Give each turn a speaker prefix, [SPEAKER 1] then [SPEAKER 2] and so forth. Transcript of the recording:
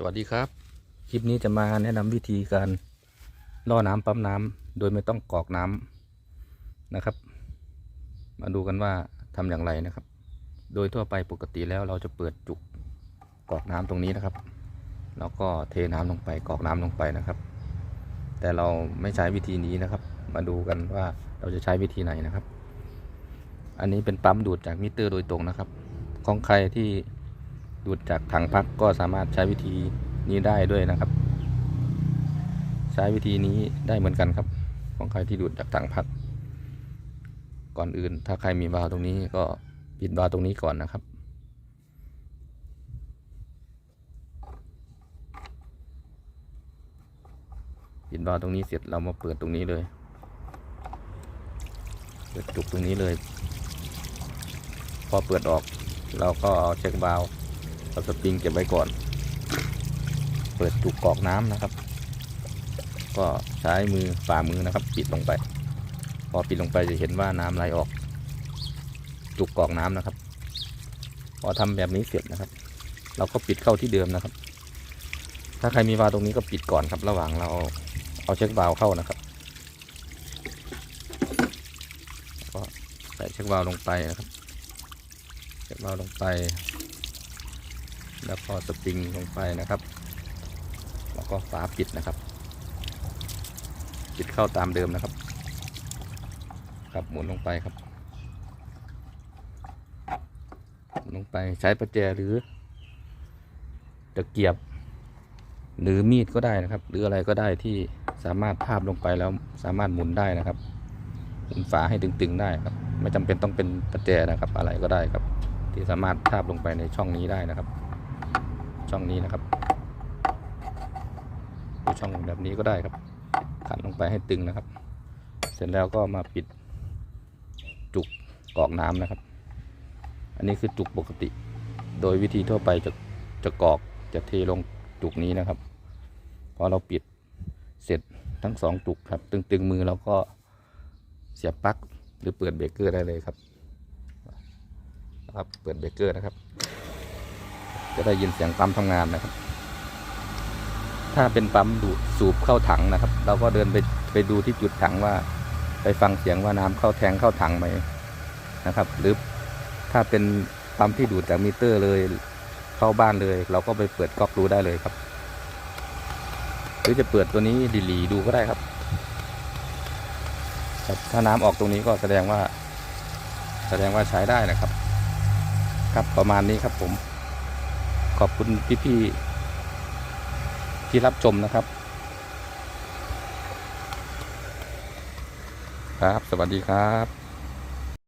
[SPEAKER 1] สวัสดีครับ คลิปนี้จะมาแนะนำวิธีการล่อน้ำปั๊มน้ำโดยไม่ต้องกอกน้ำนะครับ มาดูกันว่าทำอย่างไรนะครับ โดยทั่วไปปกติแล้วเราจะเปิดจุกกอกน้ำตรงนี้นะครับ แล้วก็เทน้ำลงไปกอกน้ำลงไปนะครับ แต่เราไม่ใช้วิธีนี้นะครับ มาดูกันว่าเราจะใช้วิธีไหนนะครับ อันนี้เป็นปั๊มดูดจากมิเตอร์โดยตรงนะครับ ของใครที่ ดูดจากถังพักก็สามารถใช้วิธีนี้ได้ด้วยนะครับ ใช้วิธีนี้ได้เหมือนกันครับ ของใครที่ดูดจากถังพัก ก่อนอื่นถ้าใครมีวาล์วตรงนี้ก็ปิดวาล์วตรงนี้ก่อนนะครับปิดวาล์วตรงนี้เสร็จเรามาเปิดตรงนี้เลย เปิดจุกตรงนี้เลย พอเปิดออก เราก็เอาเช็ควาล์ว เอาสปริงเก็บไว้ก่อน เปิดจุกกรอกน้ำนะครับ ก็ใช้มือฝ่ามือนะครับ ปิดลงไป พอปิดลงไปจะเห็นว่าน้ำไหลออก จุกกรอกน้ำนะครับ พอทำแบบนี้เสร็จนะครับ เราก็ปิดเข้าที่เดิมนะครับ ถ้าใครมีวาตรงนี้ก็ปิดก่อนครับ ระหว่างเราเอาเช็ควาล์วเข้านะครับก็ใส่เช็ควาล์วลงไปนะครับเช็ควาล์วลงไป แล้วก็สปริงลงไปนะครับ แล้วก็ฝาปิดนะครับ ปิดเข้าตามเดิมนะครับครับหมุนลงไปครับหมุนลงไปใช้ประแจหรือตะเกียบ หรือมีดก็ได้นะครับ หรืออะไรก็ได้ที่สามารถทาบลงไปแล้วสามารถหมุนได้นะครับหมุนฝาให้ตึงๆได้ครับ ไม่จำเป็นต้องเป็นประแจนะครับ อะไรก็ได้ครับ ที่สามารถทาบลงไปในช่องนี้ได้นะครับ ช่องนี้นะครับหรือช่องแบบนี้ก็ได้ครับขันลงไปให้ตึงนะครับ เสร็จแล้วก็มาปิดจุกกรอกน้ำนะครับ อันนี้คือจุกปกติ โดยวิธีทั่วไปจะจะกรอกจะเทลงจุกนี้นะครับพอเราปิดเสร็จทั้งสองจุกครับ ตึงๆมือเราก็เสียบปลั๊กหรือเปิดเบรกเกอร์ได้เลยครับนะครับ เปิดเบรกเกอร์นะครับ จะได้ยินเสียงปั๊มทำงานนะครับ ถ้าเป็นปั๊มดูดสูบเข้าถังนะครับ เราก็เดินไปไปดูที่จุดถังว่า ไปฟังเสียงว่าน้ำเข้าแทงเข้าถังไหมนะครับ หรือถ้าเป็นปั๊มที่ดูดจากมิเตอร์เลยเข้าบ้านเลย เราก็ไปเปิดก๊อกดูได้เลยครับ หรือจะเปิดตัวนี้ดีลีดูก็ได้ครับครับถ้าน้ำออกตรงนี้ก็แสดงว่า แสดงว่าใช้ได้นะครับ ครับประมาณนี้ครับผม ขอบคุณพี่ๆที่รับชมนะครับ ครับ สวัสดีครับ